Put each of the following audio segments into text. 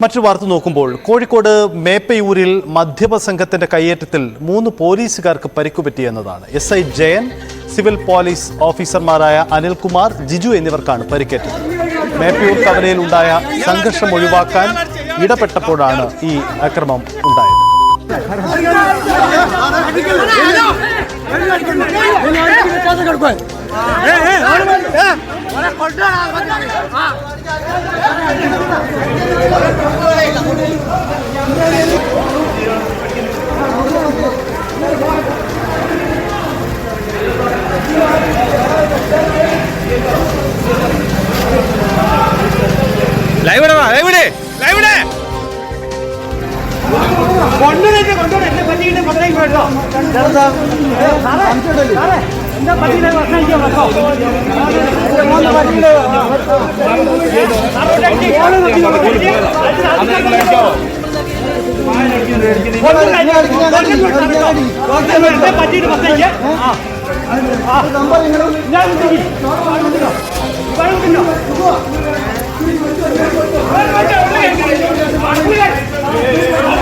മറ്റു വാർത്ത നോക്കുമ്പോൾ കോഴിക്കോട് മേപ്പയൂരിൽ മദ്യപ സംഘത്തിന്റെ കയ്യേറ്റത്തിൽ മൂന്ന് പോലീസുകാർക്ക് പരിക്കുപറ്റി എന്നതാണ് S I Jayan civil police ഓഫീസർമാരായ അനിൽകുമാർ ജിജു എന്നിവർക്കാണ് പരിക്കേറ്റത് മേപ്പയൂർ കവലയിൽ ഉണ്ടായ സംഘർഷം ഒഴിവാക്കാൻ ഇടപെട്ടപ്പോഴാണ് ഈ അക്രമം ഉണ്ടായത് ലൈവ് കൊണ്ടുവന്നിട്ട് കൊണ്ടുവന്ന് എന്നെ പറ്റിയിട്ട് പതിനേഴ് കേട്ടോ എന്താ പറ്റിയിട്ട് ഭക്ഷണം എന്നെ പറ്റിയിട്ട് ചെയ്യാൻ ഞാൻ കുട്ടിക്കോ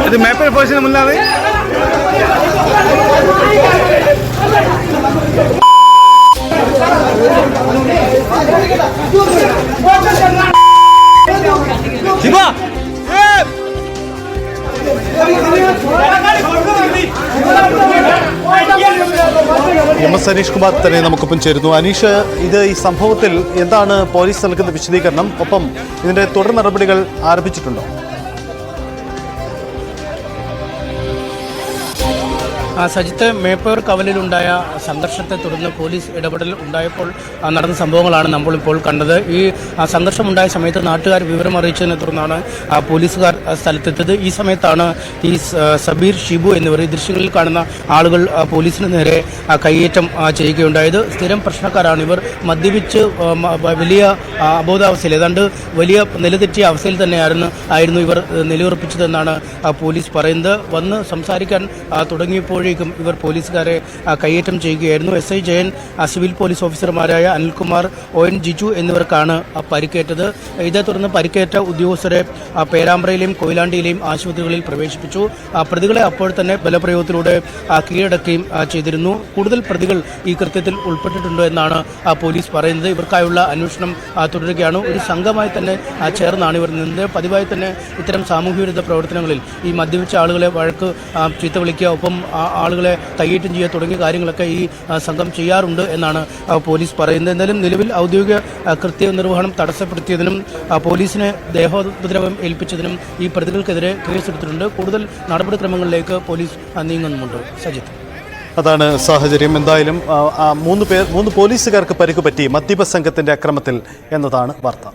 ഇത് മേപ്പർ പോലീസിന് മുന്നാണ് എം എസ് അനീഷ് കുമാർ തന്നെ നമുക്കൊപ്പം ചേരുന്നു. അനീഷ് ഇത് ഈ സംഭവത്തിൽ എന്താണ് പോലീസ് നൽകുന്ന വിശദീകരണം? ഒപ്പം ഇതിന്റെ തുടർ നടപടികൾ ആരംഭിച്ചിട്ടുണ്ടോ? സജിത്ത് മേപ്പൂർ കവലിലുണ്ടായ സംഘർഷത്തെ തുടർന്ന് പോലീസ് ഇടപെടൽ ഉണ്ടായപ്പോൾ നടന്ന സംഭവങ്ങളാണ് നമ്മൾ ഇപ്പോൾ കണ്ടത്. ഈ സംഘർഷം സംഘർഷമുണ്ടായ സമയത്ത് നാട്ടുകാർ വിവരം അറിയിച്ചതിനെ തുടർന്നാണ് പോലീസുകാർ സ്ഥലത്തെത്തിയത്. ഈ സമയത്താണ് ഈ സബീർ ഷിബു എന്നിവർ ഈ ദൃശ്യങ്ങളിൽ കാണുന്ന ആളുകൾ പോലീസിന് നേരെ കയ്യേറ്റം ചെയ്യുകയുണ്ടായത്. സ്ഥിരം പ്രശ്നക്കാരാണ് ഇവർ. മദ്യപിച്ച് വലിയ അബോധാവസ്ഥയിൽ ഏതാണ്ട് വലിയ നിലതെറ്റിയ അവസ്ഥയിൽ തന്നെയായിരുന്നു ആയിരുന്നു ഇവർ നിലയുറപ്പിച്ചതെന്നാണ് പോലീസ് പറയുന്നത്. വന്ന് സംസാരിക്കാൻ ആ, തുടങ്ങിയപ്പോഴേക്കും ഇവർ പോലീസുകാരെ കയ്യേറ്റം ചെയ്യുകയായിരുന്നു. S I Jayan civil police ഓഫീസർമാരായ അനിൽകുമാർ ഒ എൻ ജിജു എന്നിവർക്കാണ് പരിക്കേറ്റത്. ഇതേ തുടർന്ന് പരിക്കേറ്റ ഉദ്യോഗസ്ഥരെ പേരാമ്പ്രയിലെയും കൊയിലാണ്ടിയിലെയും ആശുപത്രികളിൽ പ്രവേശിപ്പിച്ചു. പ്രതികളെ അപ്പോൾ തന്നെ ബലപ്രയോഗത്തിലൂടെ കീഴടക്കുകയും ചെയ്തിരുന്നു. കൂടുതൽ പ്രതികൾ ഈ കൃത്യത്തിൽ ഉൾപ്പെട്ടിട്ടുണ്ടോ എന്നാണ് പോലീസ് പറയുന്നത്. ഇവർക്കായുള്ള അന്വേഷണം തുടരുകയാണ്. ഒരു സംഘമായി തന്നെ ചേർന്നാണ് ഇവർ നിന്നത്. പതിവായി തന്നെ ഇത്തരം സാമൂഹ്യ വിരുദ്ധ പ്രവർത്തനങ്ങളിൽ ഈ മദ്യപിച്ച ആളുകളെ വഴക്ക് ചീത്ത വിളിക്കുക ഒപ്പം ആളുകളെ തയ്യേറ്റം ചെയ്യുക തുടങ്ങിയ കാര്യങ്ങളൊക്കെ ഈ സംഘം ചെയ്യാറുണ്ട് എന്നാണ് പോലീസ് പറയുന്നത്. എന്തായാലും നിലവിൽ ഔദ്യോഗിക കൃത്യനിർവഹണം തടസ്സപ്പെടുത്തിയതിനും പോലീസിനെ ദേഹോപദ്രവം ഏൽപ്പിച്ചതിനും ഈ പ്രതികൾക്കെതിരെ കേസെടുത്തിട്ടുണ്ട്. കൂടുതൽ നടപടിക്രമങ്ങളിലേക്ക് പോലീസ് നീങ്ങുന്നുമുണ്ട്. സജിത്ത്. അതാണ് സാഹചര്യം. എന്തായാലും മൂന്ന് പേർ മൂന്ന് പോലീസുകാർക്ക് പരിക്ക് പറ്റി മദ്യപ സംഘത്തിന്റെ അക്രമത്തിൽ എന്നതാണ് വാർത്ത.